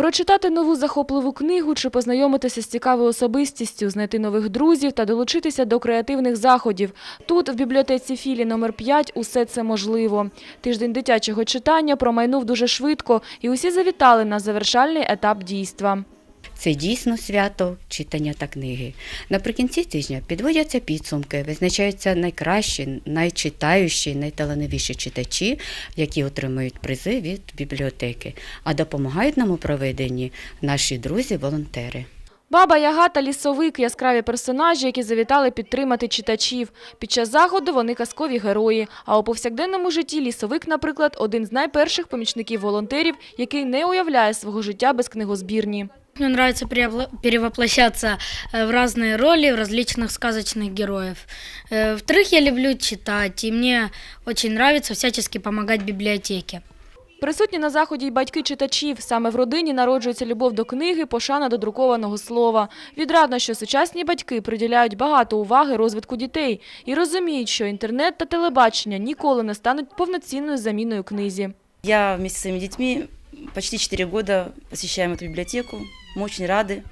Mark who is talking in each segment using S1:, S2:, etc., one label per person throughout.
S1: Прочитати нову захопливу книгу чи познайомитися з цікавою особистістю, знайти нових друзів та долучитися до креативних заходів. Тут, в бібліотеці Філі номер 5 усе це можливо. Тиждень дитячого читання промайнув дуже швидко, і усі завітали на завершальний етап дійства.
S2: Це дійсно свято читання та книги. Наприкінці тижня підводяться підсумки, визначаються найкращі, найчитаючі, найталановіші читачі, які отримують призи від бібліотеки. А допомагають нам у проведенні наші друзі-волонтери.
S1: Баба Яга та лісовик – яскраві персонажі, які завітали підтримати читачів. Під час заходу вони казкові герої. А у повсякденному житті лісовик, наприклад, один з найперших помічників волонтерів, який не уявляє свого життя без книгозбірні.
S3: Мне нравится перевла- перевоплощаться э, в разные роли, в различных сказочных героев. Э, Во-вторых, я люблю читать, и мне очень нравится всячески помогать библиотеке.
S1: Присутні на заході й батьки читачів. Саме в родині народжується любов до книги, пошана до друкованого слова. Відрадно, що сучасні батьки приділяють багато уваги розвитку дітей і розуміють, що інтернет та телебачення ніколи не стануть повноцінною заміною книзі.
S4: Я вместе с своими детьми почти 4 года посещаем эту библиотеку. Мы очень рады.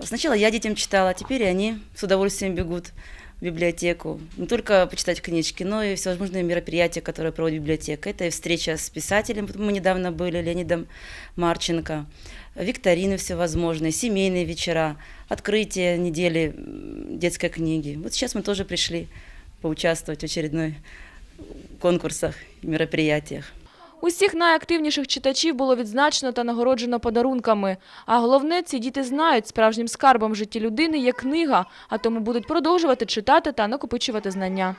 S4: Сначала я детям читала, теперь они с удовольствием бегут в библиотеку. Не только почитать книжки, но и всевозможные мероприятия, которые проводит библиотека. Это и встреча с писателем, мы недавно были, Леонидом Марченко, викторины всевозможные, семейные вечера, открытие недели детской книги. Вот сейчас мы тоже пришли поучаствовать в очередной конкурсах и мероприятиях.
S1: Усіх найактивніших читачів було відзначено та нагороджено подарунками. А головне, ці діти знають, справжнім скарбом в житті людини є книга, а тому будуть продовжувати читати та накопичувати знання.